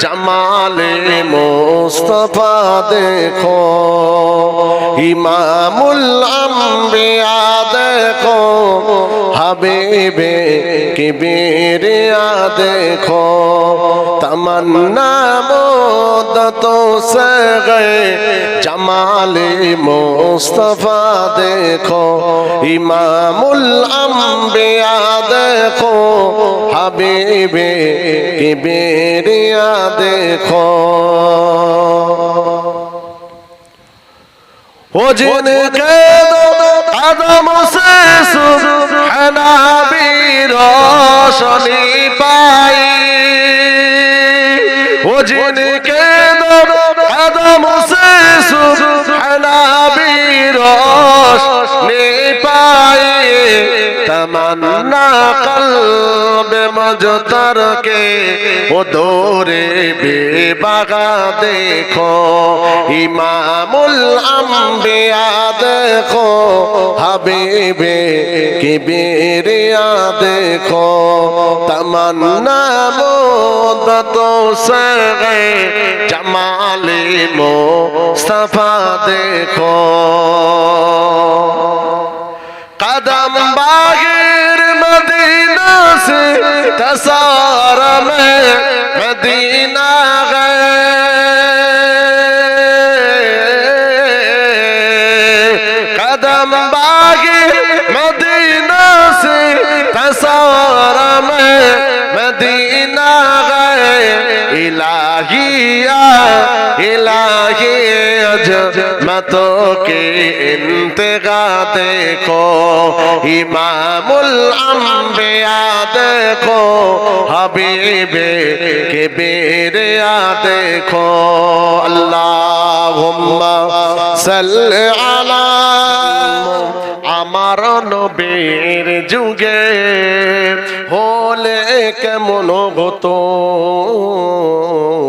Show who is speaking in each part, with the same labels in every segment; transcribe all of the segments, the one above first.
Speaker 1: জমালে মোস্তফা দেখো ইমামুল্লাম বিয়া দেখো হবে কি বেড়ে দেখো, তমন্না সে গে জমালে মোস্তফা দেখো, ইমামুল আম্বিয়া দেখো, হাবিবে কিবেরিয়া দেখো। ও জিন আদম সে সুবহানাবি রোশনী जिनके दो कदम से सुबहना भी রস নেই পায়ে কল কলবে মজতর কে ও দোরে বেবাগা দেখো, ইমামুল আম্বিয়া দেখো, হাবিবে কিবিরিয়া দেখো, তমন্না মোদত সে জমালে মো সফা দেখো। قدم باغر مدینہ سے تصار میں مدینہ अजमतों के इंतगा देखो इमामुल अंबिया देखो हबीबे के बेरिया देखो अल्लाहुम्मा सल्ली अला আমার নবীর যুগে হলে কেমন হতো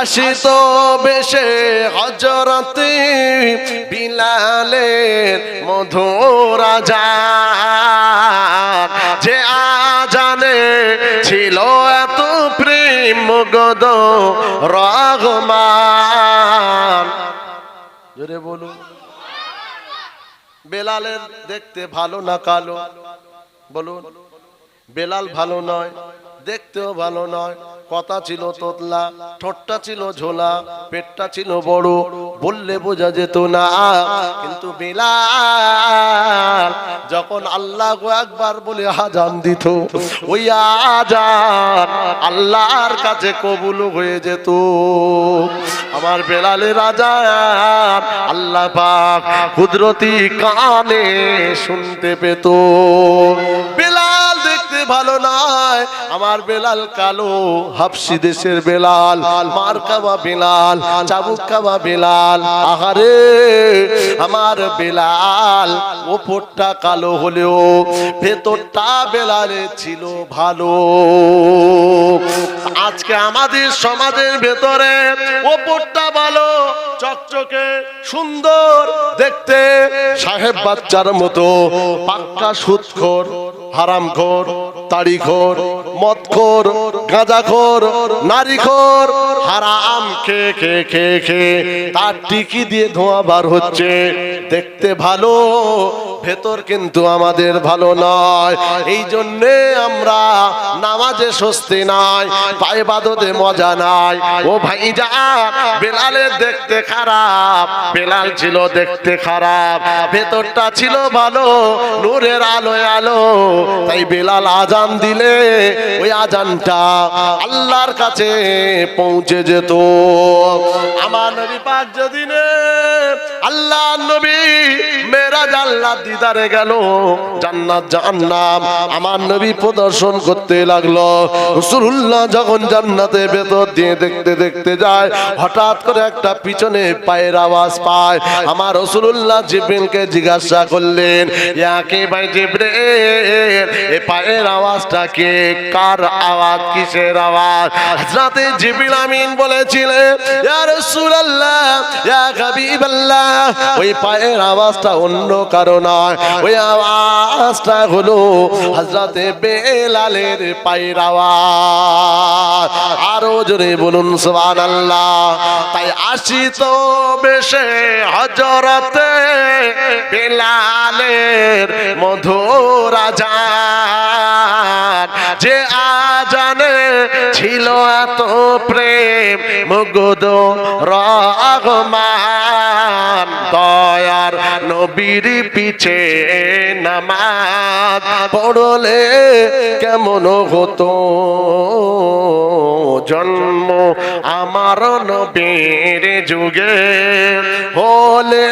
Speaker 1: আসিত বেশে হজরতি বিলালের মধুর আজান। যে আজানে ছিল এত প্রেম গদ রহমান। জোরে বলুন। বেলালের দেখতে ভালো না কালো? বলুন। বেলাল ভালো নয়। দেখতেও ভালো নয়। কথা ছিল তোতলা, ঠোঁটটা ছিল ঝোলা, পেটটা ছিল বড়, বললে বোঝা যেত না। কিন্তু বেলাল যখন আল্লাহ একবার বলে আজান দিত, ওই আজান আল্লাহর কাছে কবুল হয়ে যেত। আমার বেলালের রাজা আল্লাহ পাক কুদরতি কানে শুনতে পেত। বেলাল দেখতে ভালো নয়। আমার বেলাল কালো, হাফসি দেশের বেলাল, মার কাবা বেলাল, চাবুক কাবা বেলাল। আহারে, আমার বেলাল, ওপরটা কালো হলেও ভেতরটা বেলালে ছিল ভালো। আজকে আমাদের সমাজের ভেতরে ওপরটা ভালো চকচকে সুন্দর দেখতে। সাহেব বাচ্চার মতো পাক্কা সুদখোর হারামখোর, তাড়িখোর, মদখোর, গাঁজাখোর, নারীখোর। হারাম খেয়ে খেয়ে খেয়ে খেয়ে তার টিকি দিয়ে ধোঁয়া বার হচ্ছে। দেখতে ভালো, ভেতর কিন্তু আমাদের ভালো নয়। এই জন্যে আমরা নামাজে স্বস্তি নাই, পায়ে বাদতে মজা নাই। ও ভাই যা বেলালের দেখতে খারাপ, বেলাল ছিল দেখতে খারাপ, ভেতরটা ছিল ভালো, নূরের আলোয় আলো। তাই বেলাল আজান দিলে ওই আজানটা আল্লাহর কাছে পৌঁছে যেত। আমার নবী পাক যেদিনে আল্লাহ নবী মেরাজ আল্লাহ দিদারে গেল, জান্নাত জাহান্নাম আমার নবী প্রদর্শন করতে লাগল। রসুল্লাহ যখন জান্নাতে ভেতর দিয়ে দেখতে দেখতে যায়, হঠাৎ করে একটা পিছনে পায়ের আওয়াজ পায়। আমার রসুল্লাহ জিব্রিলকে জিজ্ঞাসা করলেন ইয়াকে ভাই জিব্রিল? এ পায়ের আওয়াজটা কে? কার আওয়াজ? কিসের আওয়াজ? রাতে জিব্রিল আমিন বলেছিলেন, ইয়া রাসূলুল্লাহ, ইয়া হাবিবাল্লাহ ওই পায়ের আওয়াজটা অন্য ওই আওয়াজটা হলো হযরতে বেলালের পায়ের আওয়াজ। আরও জোরে বলুন তাই আসি তো বেশে হজরতে বেলালের মধুর আজান। যে আজানে ছিল এত প্রেম, মুগ্ধ রহমান। দয়ার নবীর পিছে নামাজ পড়লে কেমন হতো? জন্ম আমার নবীর যুগে হলে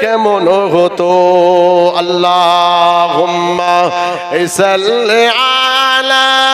Speaker 1: কেমন হতো? আল্লাহ আলা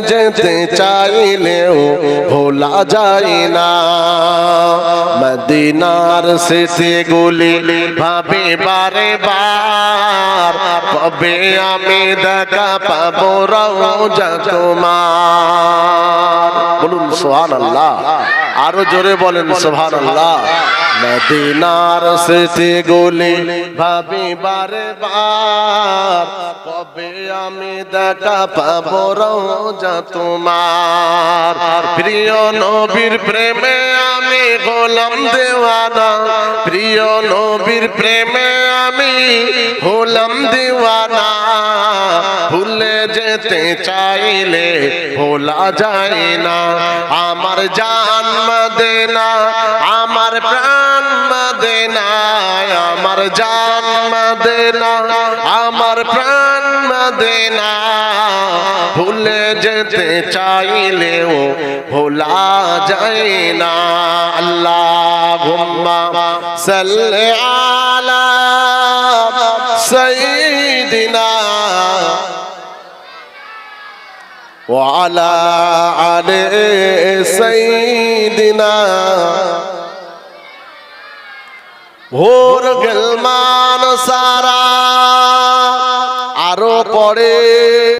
Speaker 1: যেতে চাইলেও ভোলা যায় না। মদিনার শেষে গুলি ভাবে বারে বার কবে আমি দেখা পাবো রওজা তোমার? বলুন সোহান আল্লাহ আরও জোরে বলেন সোহান আল্লাহ মদিনার গুলি ভাবি বারে বার কবে আমি দেখা পাবো রওজা তোমার? প্রিয় নবীর প্রেমে আমি গোলাম দেওয়ানা, প্রিয় নবীর প্রেমে আমি হলাম দিওয়ানা। ভুলে যেতে চাইলে ভোলা যায় না। আমার জান মদেনা, আমার প্রাণ মদেনা, আমার জান মদেনা, আমার প্রাণ মদেনা। ভুলে যেতে চাইলেও ভোলা যায় না। আল্লাহ ঘুম্মা সাল্লে আলা সঈদিনা وعلى آل سيدنا ভোর গেলমান সারা আরো পরে